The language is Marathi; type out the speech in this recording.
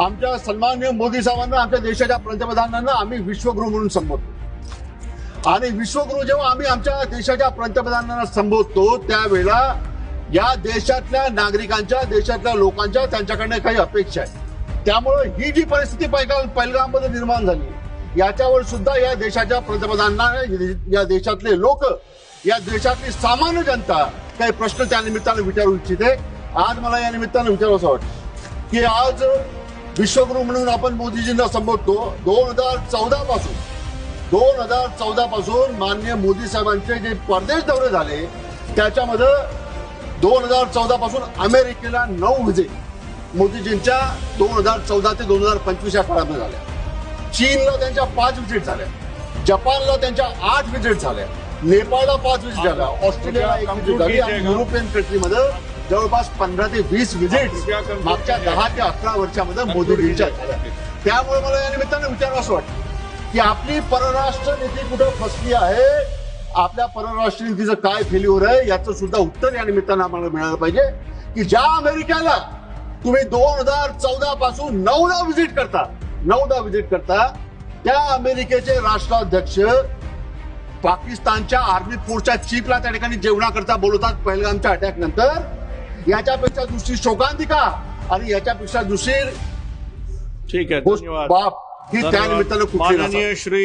आमच्या सन्मान मोदी साहेबांना आमच्या देशाच्या पंतप्रधानांना आम्ही विश्वगुरु म्हणून संबोधतो. आणि विश्वगुरु जेव्हा आम्ही आमच्या देशाच्या पंतप्रधानांना संबोधतो त्यावेळेला या देशातल्या नागरिकांच्या देशातल्या लोकांच्या त्यांच्याकडनं काही अपेक्षा आहे त्यामुळं ही जी परिस्थिती पैगा पैलगाममध्ये निर्माण झाली याच्यावर सुद्धा या देशाच्या पंतप्रधानांना या देशातले लोक या देशातली सामान्य जनता काही प्रश्न त्या निमित्तानं विचारू इच्छिते. आज मला या निमित्तानं विचारावं वाटतं की आज विश्वगुरु म्हणून आपण मोदीजींना संबोधतो. दोन हजार चौदा पासून दोन हजार चौदा पासून मान्य मोदी साहेबांचे जे परदेश दौरे झाले त्याच्यामध्ये दोन हजार चौदा पासून अमेरिकेला नऊ व्हिजिट मोदीजींच्या दोन हजार चौदा ते दोन हजार पंचवीस या काळामध्ये झाल्या. चीनला त्यांच्या पाच व्हिजिट झाल्या. जपानला त्यांच्या आठ व्हिजिट झाल्या. नेपाळला पाच व्हिजिट झाल्या. ऑस्ट्रेलियाला एक व्हिजिट झाली. आणि युरोपियन कंट्रीमध्ये जवळपास पंधरा ते वीस व्हिजिट मागच्या दहा ते अकरा वर्षामध्ये मोदीजींच्या त्यामुळे मला या निमित्तानं विचारावं असं वाटतं की आपली परराष्ट्र नीती कुठं फसली आहे? आपल्या परराष्ट्र नीतीचं काय फेल्युअर आहे? याचं सुद्धा उत्तर या निमित्तानं आम्हाला मिळालं पाहिजे. की ज्या अमेरिकेला तुम्ही दोन हजार चौदा पासून नऊदा व्हिजिट करता नऊदा व्हिजिट करता त्या अमेरिकेचे राष्ट्राध्यक्ष पाकिस्तानच्या आर्मी फोर्सच्या चीफला त्या ठिकाणी जेवणाकरता बोलवतात पहलगामच्या अटॅक नंतर. याच्यापेक्षा दुसरी शोकांतिका आणि याच्यापेक्षा दुसरी ठीक आहे धन्यवाद. बाप ही त्या. निमित्तानं कुठली श्री